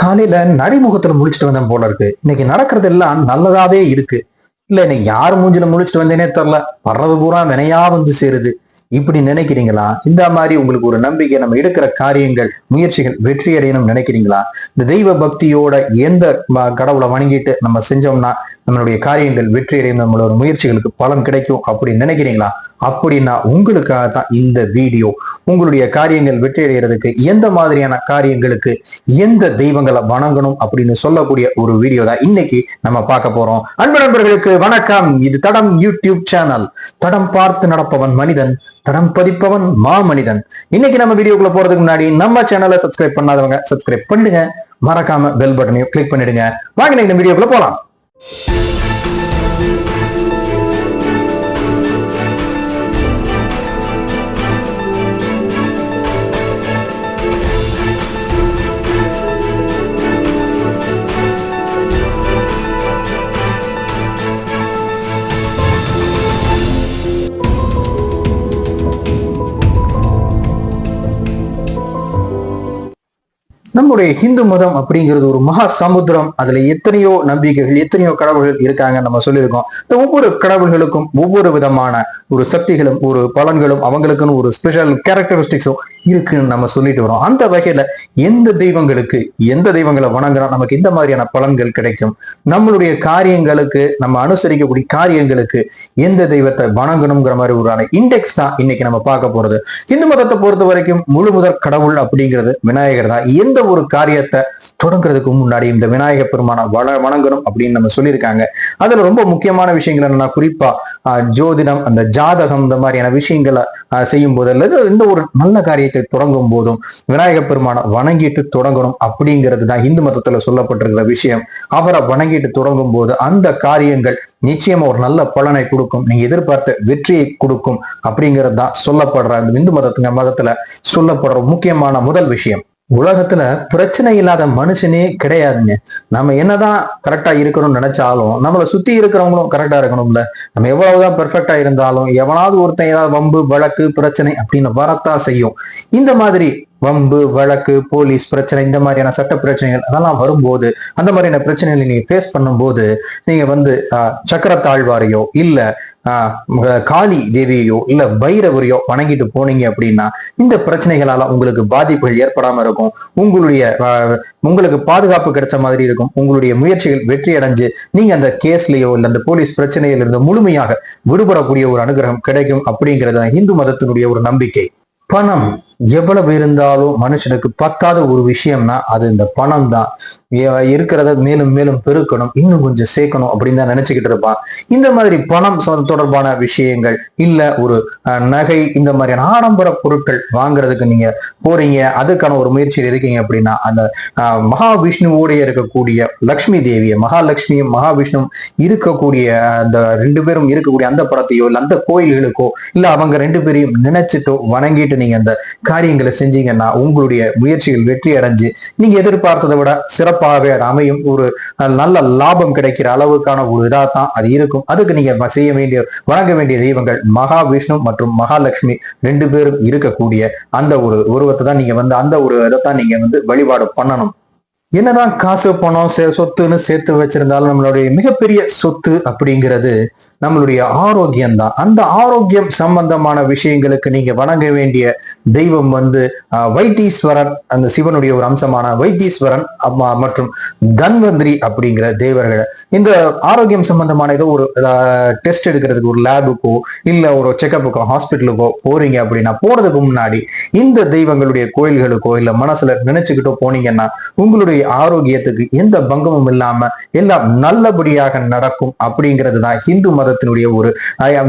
காலையில நரிமுகத்துல முழிச்சிட்டு வந்தேன் போல இருக்கு. இன்னைக்கு நடக்கிறது எல்லாம் நல்லதாவே இருக்கு. இல்ல இன்னைக்கு யார் மூஞ்சில முடிச்சுட்டு வந்தேனே தெரில. வர்றது பூரா வினையா வந்து சேருது. இப்படி நினைக்கிறீங்களா? இந்த மாதிரி உங்களுக்கு ஒரு நம்பிக்கை நம்ம எடுக்கிற காரியங்கள் முயற்சிகள் வெற்றி அடையணும்னு நினைக்கிறீங்களா? இந்த தெய்வ பக்தியோட எந்த கடவுளை வணங்கிட்டு நம்ம செஞ்சோம்னா நம்மளுடைய காரியங்கள் வெற்றி அடையும் நம்மளோட முயற்சிகளுக்கு பலன் கிடைக்கும் அப்படின்னு நினைக்கிறீங்களா? அப்படின்னா உங்களுக்காக தான் இந்த வீடியோ. உங்களுடைய காரியங்கள் வெற்றி அடைகிறதுக்கு எந்த மாதிரியான காரியங்களுக்கு எந்த தெய்வங்களை வணங்கணும் அப்படின்னு சொல்லக்கூடிய ஒரு வீடியோ தான் இன்னைக்கு நம்ம பார்க்க போறோம். அன்பு நண்பர்களுக்கு வணக்கம். இது தடம் யூடியூப் சேனல். தடம் பார்த்து நடப்பவன் மனிதன் தடம் பதிப்பவன் மாமனிதன். இன்னைக்கு நம்ம வீடியோக்குள்ள போறதுக்கு முன்னாடி நம்ம சேனலை சப்ஸ்கிரைப் பண்ணாதவங்க சப்ஸ்கிரைப் பண்ணுங்க மறக்காம பெல் பட்டனையும் கிளிக் பண்ணிடுங்க. வாங்க இந்த வீடியோக்குள்ள போலாம். நம்முடைய ஹிந்து மதம் அப்படிங்கிறது ஒரு மகா சமுத்திரம். அதுல எத்தனையோ நம்பிக்கைகள் எத்தனையோ கடவுள்கள் இருக்காங்க நம்ம சொல்லியிருக்கோம். இந்த ஒவ்வொரு கடவுள்களுக்கும் ஒவ்வொரு விதமான ஒரு சக்திகளும் ஒரு பலன்களும் அவங்களுக்குன்னு ஒரு ஸ்பெஷல் கேரக்டரிஸ்டிக்ஸும் இருக்குன்னு நம்ம சொல்லிட்டு வரோம். அந்த வகையில எந்த தெய்வங்களுக்கு எந்த தெய்வங்களை வணங்கினா நமக்கு இந்த மாதிரியான பலன்கள் கிடைக்கும்? நம்மளுடைய காரியங்களுக்கு நம்ம அனுசரிக்கக்கூடிய காரியங்களுக்கு எந்த தெய்வத்தை வணங்கணுங்கிற மாதிரி ஒரு இண்டெக்ஸ் தான் இன்னைக்கு நம்ம பார்க்க போறது. இந்து மதத்தை பொறுத்த வரைக்கும் முழு முதற் கடவுள் அப்படிங்கிறது விநாயகர் தான். எந்த ஒரு காரியத்தை தொடங்குறதுக்கு முன்னாடி இந்த விநாயக பெருமான வள வணங்கணும் அப்படின்னு நம்ம சொல்லியிருக்காங்க. அதுல ரொம்ப முக்கியமான விஷயங்கள் என்னன்னா குறிப்பா ஜோதிடம் அந்த ஜாதகம் இந்த மாதிரியான விஷயங்களை செய்யும் போது அல்லது இந்த ஒரு நல்ல காரியத்தை தொடங்கும் போதும் விநாயக பெருமானை வணங்கிட்டு தொடங்கணும் அப்படிங்கிறது தான் இந்து மதத்துல சொல்லப்பட்டிருக்கிற விஷயம். அவரை வணங்கிட்டு தொடங்கும் போது அந்த காரியங்கள் நிச்சயமா ஒரு நல்ல பலனை கொடுக்கும். நீங்க எதிர்பார்த்த வெற்றியை கொடுக்கும் அப்படிங்கிறது தான் சொல்லப்படுற இந்த இந்து மதத்துங்க மதத்துல சொல்லப்படுற முக்கியமான முதல் விஷயம். உலகத்துல பிரச்சனை இல்லாத மனுஷனே கிடையாதுங்க. நம்ம என்னதான் கரெக்டா இருக்கணும்னு நினைச்சாலும் நம்மளை சுத்தி இருக்கிறவங்களும் கரெக்டா இருக்கணும்ல. நம்ம எவ்வளவுதான் பெர்ஃபெக்டா இருந்தாலும் எவனாவது ஒருத்தன் ஏதாவது வம்பு வழக்கு பிரச்சனை அப்படின்னு வரத்தான் செய்யும். இந்த மாதிரி வம்பு வழக்கு போலீஸ் பிரச்சனை இந்த மாதிரியான சட்ட பிரச்சனைகள் அதெல்லாம் வரும்போது அந்த மாதிரியான பிரச்சனைகளை நீங்க ஃபேஸ் பண்ணும்போது நீங்க வந்து ஆஹ், சக்கரத்தாழ்வாரையோ இல்ல ஆஹ், காளி தேவியையோ இல்ல பைரவரையோ வணங்கிட்டு போனீங்க அப்படின்னா இந்த பிரச்சனைகளால உங்களுக்கு பாதிப்புகள் ஏற்படாம இருக்கும். உங்களுடைய உங்களுக்கு பாதுகாப்பு கிடைச்ச மாதிரி இருக்கும். உங்களுடைய முயற்சிகள் வெற்றி அடைஞ்சு நீங்க அந்த கேஸ்லயோ இல்ல அந்த போலீஸ் பிரச்சனையில இருந்து முழுமையாக விடுபடக்கூடிய ஒரு அனுகிரகம் கிடைக்கும் அப்படிங்கிறது தான் இந்து மதத்தினுடைய ஒரு நம்பிக்கை. பணம். எவ்வளவு இருந்தாலும் மனுஷனுக்கு பத்தாத ஒரு விஷயம்னா அது இந்த பணம் தான் இருக்கிறத மேலும் மேலும் பெருக்கணும் இன்னும் கொஞ்சம் சேர்க்கணும் அப்படின்னு தான் நினைச்சுக்கிட்டு இருப்பான். இந்த மாதிரி பணம் தொடர்பான விஷயங்கள் இல்ல ஒரு நகை இந்த மாதிரியான ஆடம்பர பொருட்கள் வாங்குறதுக்கு நீங்க போறீங்க அதுக்கான ஒரு முயற்சியில் இருக்கீங்க அப்படின்னா அந்த மகாவிஷ்ணுவோடைய இருக்கக்கூடிய லக்ஷ்மி தேவியை மகாலட்சுமியும் மகாவிஷ்ணு இருக்கக்கூடிய அந்த ரெண்டு பேரும் இருக்கக்கூடிய அந்த படத்தையோ இல்ல அந்த கோயில்களுக்கோ இல்ல அவங்க ரெண்டு பேரையும் நினைச்சிட்டோ வணங்கிட்டு நீங்க அந்த காரியங்களை செஞ்சீங்கன்னா உங்களுடைய முயற்சிகள் வெற்றி அடைஞ்சு நீங்க எதிர்பார்த்ததை விட சிறப்பாக அமையும். ஒரு நல்ல லாபம் கிடைக்கிற அளவுக்கான ஒரு இதாக தான் அது இருக்கும். அதுக்கு நீங்க செய்ய வேண்டிய வணங்க வேண்டிய தெய்வங்கள் மகாவிஷ்ணு மற்றும் மகாலட்சுமி ரெண்டு பேரும் இருக்கக்கூடிய அந்த ஒரு உருவத்தை தான் நீங்க வந்து அந்த ஒரு இதைத்தான் நீங்க வந்து வழிபாடு பண்ணணும். என்னதான் காசு பணம் சே- சொத்துன்னு சேர்த்து வச்சிருந்தாலும் நம்மளுடைய மிகப்பெரிய சொத்து அப்படிங்கிறது நம்மளுடைய ஆரோக்கியம் தான் அந்த ஆரோக்கியம் சம்பந்தமான விஷயங்களுக்கு நீங்க வணங்க வேண்டிய தெய்வம் வந்து வைத்தீஸ்வரன் அந்த சிவனுடைய ஒரு அம்சமான வைத்தீஸ்வரன் அம்மா மற்றும் தன்வந்திரி அப்படிங்கிற தேவர்கள். இந்த ஆரோக்கியம் சம்பந்தமான ஏதோ ஒரு டெஸ்ட் எடுக்கிறதுக்கு ஒரு லேபுக்கோ இல்ல ஒரு செக்கப்புக்கோ ஹாஸ்பிட்டலுக்கோ போறீங்க அப்படின்னா போறதுக்கு முன்னாடி இந்த தெய்வங்களுடைய கோயில்களுக்கோ இல்ல மனசுல நினைச்சுக்கிட்டோ போனீங்கன்னா உங்களுடைய ஆரோக்கியத்துக்கு எந்த பங்கமும் இல்லாம எல்லாம் நல்லபடியாக நடக்கும் அப்படிங்கிறது தான் இந்து மதத்தினுடைய ஒரு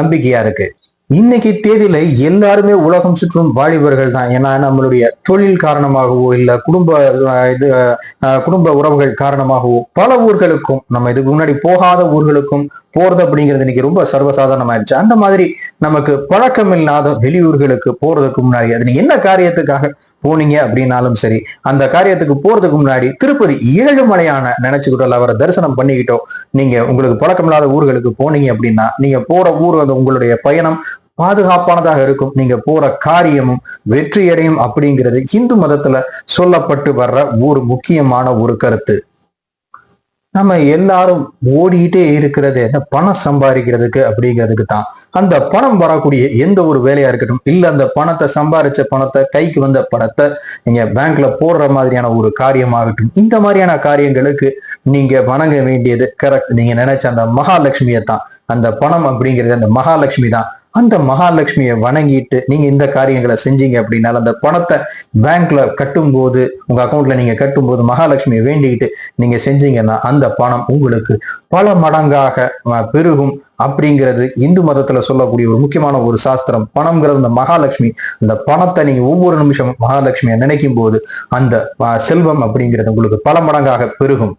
நம்பிக்கையா இருக்கு. இன்னைக்கு தேதியில எல்லாருமே உலகம் சுற்றும் வாலிபர்கள் தான். ஏன்னா நம்மளுடைய தொழில் காரணமாகவோ இல்ல குடும்ப இது குடும்ப உறவுகள் காரணமாகவோ பல ஊர்களுக்கும் நம்ம இதுக்கு முன்னாடி போகாத ஊர்களுக்கும் போறது அப்படிங்கிறது இன்னைக்கு ரொம்ப சர்வசாதாரணமாயிருச்சு. அந்த மாதிரி நமக்கு பழக்கம் இல்லாத வெளியூர்களுக்கு போறதுக்கு முன்னாடி அது நீங்க என்ன காரியத்துக்காக போனீங்க அப்படின்னாலும் சரி அந்த காரியத்துக்கு போறதுக்கு முன்னாடி திருப்பதி ஏழு மலையான நினைச்சுக்கிட்டோம் அவரை தரிசனம் பண்ணிக்கிட்டோம். நீங்க உங்களுக்கு பழக்கமில்லாத ஊர்களுக்கு போனீங்க அப்படின்னா நீங்க போற ஊர் அந்த உங்களுடைய பயணம் பாதுகாப்பானதாக இருக்கும். நீங்க போற காரியமும் வெற்றியடையும் அப்படிங்கிறது இந்து மதத்துல சொல்லப்பட்டு வர்ற ஒரு முக்கியமான ஒரு கருத்து. நம்ம எல்லாரும் ஓடிட்டே இருக்கிறது என்ன? பணம் சம்பாதிக்கிறதுக்கு அப்படிங்கிறதுக்கு தான். அந்த பணம் வரக்கூடிய எந்த ஒரு வேலையா இருக்கட்டும் இல்ல அந்த பணத்தை சம்பாரிச்ச பணத்தை கைக்கு வந்த பணத்தை நீங்க பேங்க்ல போடுற மாதிரியான ஒரு காரியமாகட்டும் இந்த மாதிரியான காரியங்களுக்கு நீங்க வணங்க வேண்டியது கரெக்ட் நீங்க நினைச்ச அந்த மகாலட்சுமியை தான் அந்த பணம் அப்படிங்கிறது அந்த மகாலட்சுமி தான். அந்த மகாலட்சுமியை வணங்கிட்டு நீங்க இந்த காரியங்களை செஞ்சீங்க அப்படின்னால அந்த பணத்தை பேங்க்ல கட்டும் போது உங்க அக்கௌண்ட்ல நீங்க கட்டும் போது மகாலட்சுமியை வேண்டிக்கிட்டு நீங்க செஞ்சீங்கன்னா அந்த பணம் உங்களுக்கு பல மடங்காக பெருகும் அப்படிங்கிறது இந்து மதத்துல சொல்லக்கூடிய ஒரு முக்கியமான ஒரு சாஸ்திரம். பணம்ங்கிறது இந்த மகாலட்சுமி அந்த பணத்தை நீங்க ஒவ்வொரு நிமிஷமும் மகாலட்சுமியை நினைக்கும் போது அந்த செல்வம் அப்படிங்கிறது உங்களுக்கு பல மடங்காக பெருகும்.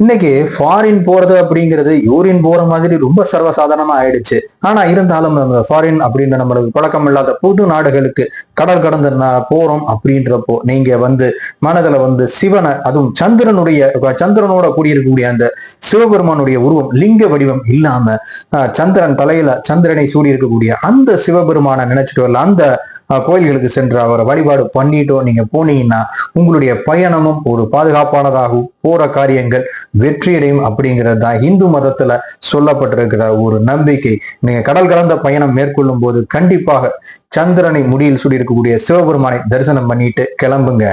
இன்னைக்கு ஃபாரின் போறது அப்படிங்கிறது யூரின் போற மாதிரி ரொம்ப சர்வசாதாரணமா ஆயிடுச்சு. ஆனா இருந்தாலும் நம்ம ஃபாரின் அப்படின்ற நம்மளுக்கு பழக்கம் இல்லாத புது நாடுகளுக்கு கடல் கடந்து போறோம் அப்படின்றப்போ நீங்க வந்து மனதுல வந்து சிவனை அதுவும் சந்திரனுடைய சந்திரனோட கூடியிருக்கக்கூடிய அந்த சிவபெருமானுடைய உருவம் லிங்க வடிவம் இல்லாம ஆஹ், சந்திரன் தலையில சந்திரனை சூடி இருக்கக்கூடிய அந்த சிவபெருமானை நினைச்சிட்டு வரல. அந்த கோயில்களுக்கு சென்று அவரை வழிபாடு பண்ணிட்டோம். நீங்க போனீங்கன்னா உங்களுடைய பயணமும் ஒரு பாதுகாப்பானதாகவும் போற காரியங்கள் வெற்றியடையும் அப்படிங்கிறது தான் இந்து மதத்துல சொல்லப்பட்டிருக்கிற ஒரு நம்பிக்கை. நீங்க கடல் கலந்த பயணம் மேற்கொள்ளும் போது கண்டிப்பாக சந்திரனை முடியில் சுடி இருக்கக்கூடிய சிவபெருமானை தரிசனம் பண்ணிட்டு கிளம்புங்க.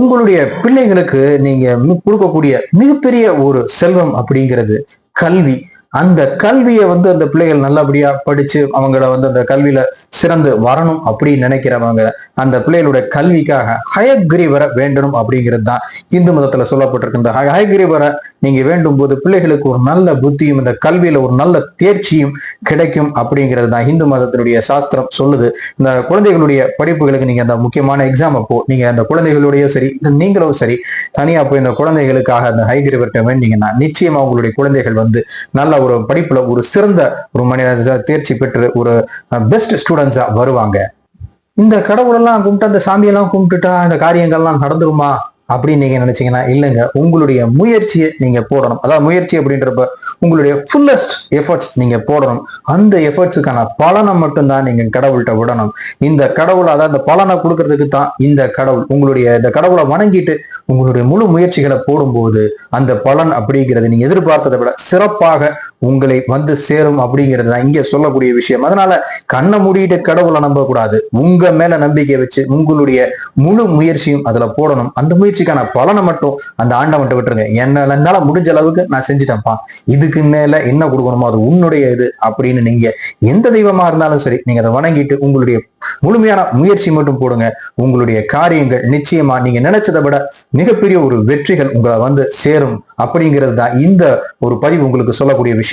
உங்களுடைய பிள்ளைகளுக்கு நீங்க கொடுக்கக்கூடிய மிகப்பெரிய ஒரு செல்வம் அப்படிங்கிறது கல்வி. அந்த கல்வியை வந்து அந்த பிள்ளைகள் நல்லபடியா படிச்சு அவங்கள வந்து அந்த கல்வியில சிறந்து வரணும் அப்படின்னு நினைக்கிறவங்க அந்த பிள்ளைகளுடைய கல்விக்காக ஹயக்ரீவரை வேண்டணும் அப்படிங்கிறது தான் இந்து மதத்துல சொல்லப்பட்டிருக்கு. இந்த ஹயக்ரீவரை நீங்க வேண்டும் போது பிள்ளைகளுக்கு ஒரு நல்ல புத்தியும் இந்த கல்வியில ஒரு நல்ல தேர்ச்சியும் கிடைக்கும் அப்படிங்கிறது தான் இந்து மதத்தினுடைய சாஸ்திரம் சொல்லுது. இந்த குழந்தைகளுடைய படிப்புகளுக்கு நீங்க அந்த முக்கியமான எக்ஸாம் அப்போ நீங்க அந்த குழந்தைகளுடைய சரி நீங்களும் சரி தனியா போய் இந்த குழந்தைகளுக்காக அந்த ஹைகிரிவர்கிட்ட வேண்டிங்கன்னா நிச்சயமா உங்களுடைய குழந்தைகள் வந்து நல்ல ஒரு படிப்புல ஒரு சிறந்த ஒரு மனித தேர்ச்சி பெற்று ஒரு பெஸ்ட் ஸ்டூடெண்ட்ஸா வருவாங்க. இந்த கடவுளெல்லாம் கும்பிட்டு அந்த சாமியெல்லாம் கும்பிட்டுட்டா இந்த காரியங்கள்லாம் நடந்துருமா அப்படின்னு நீங்க நினைச்சீங்கன்னா இல்லைங்க. உங்களுடைய முயற்சியை நீங்க போடணும். அதாவது முயற்சி அப்படின்றப்ப உங்களுடைய ஃபுல்லஸ்ட் எஃபர்ட்ஸ் நீங்க போடணும். அந்த எஃபர்ட்ஸுக்கான பலனை மட்டும்தான் நீங்க கடவுள்கிட்ட விடணும். இந்த கடவுள் அதாவது அந்த பலனை கொடுக்கறதுக்கு தான் இந்த கடவுள். உங்களுடைய இந்த கடவுளை வணங்கிட்டு உங்களுடைய முழு முயற்சிகளை போடும்போது அந்த பலன் அப்படிங்கிறது நீங்க எதிர்பார்த்ததை விட சிறப்பாக உங்களை வந்து சேரும் அப்படிங்கிறது தான் இங்க சொல்லக்கூடிய விஷயம். அதனால கண்ணை மூடிட்டு கடவுளை நம்ப கூடாது உங்க மேல நம்பிக்கை வச்சு உங்களுடைய முழு முயற்சியும் அதுல போடணும். அந்த முயற்சிக்கான பலனை மட்டும் அந்த ஆண்டவன்ட்ட விட்டுருங்க. என்ன என்னால முடிஞ்ச அளவுக்கு நான் செஞ்சுட்டேன்ப்பா. இதுக்கு மேல என்ன கொடுக்கணுமோ அது உன்னுடைய இது அப்படின்னு நீங்க எந்த தெய்வமா இருந்தாலும் சரி நீங்க அதை வணங்கிட்டு உங்களுடைய முழுமையான முயற்சி மட்டும் போடுங்க. உங்களுடைய காரியங்கள் நிச்சயமா நீங்க நினைச்சதை விட மிகப்பெரிய ஒரு வெற்றிகள் உங்களை வந்து சேரும் அப்படிங்கிறது தான் இந்த ஒரு பதிவு உங்களுக்கு சொல்லக்கூடிய விஷயம்.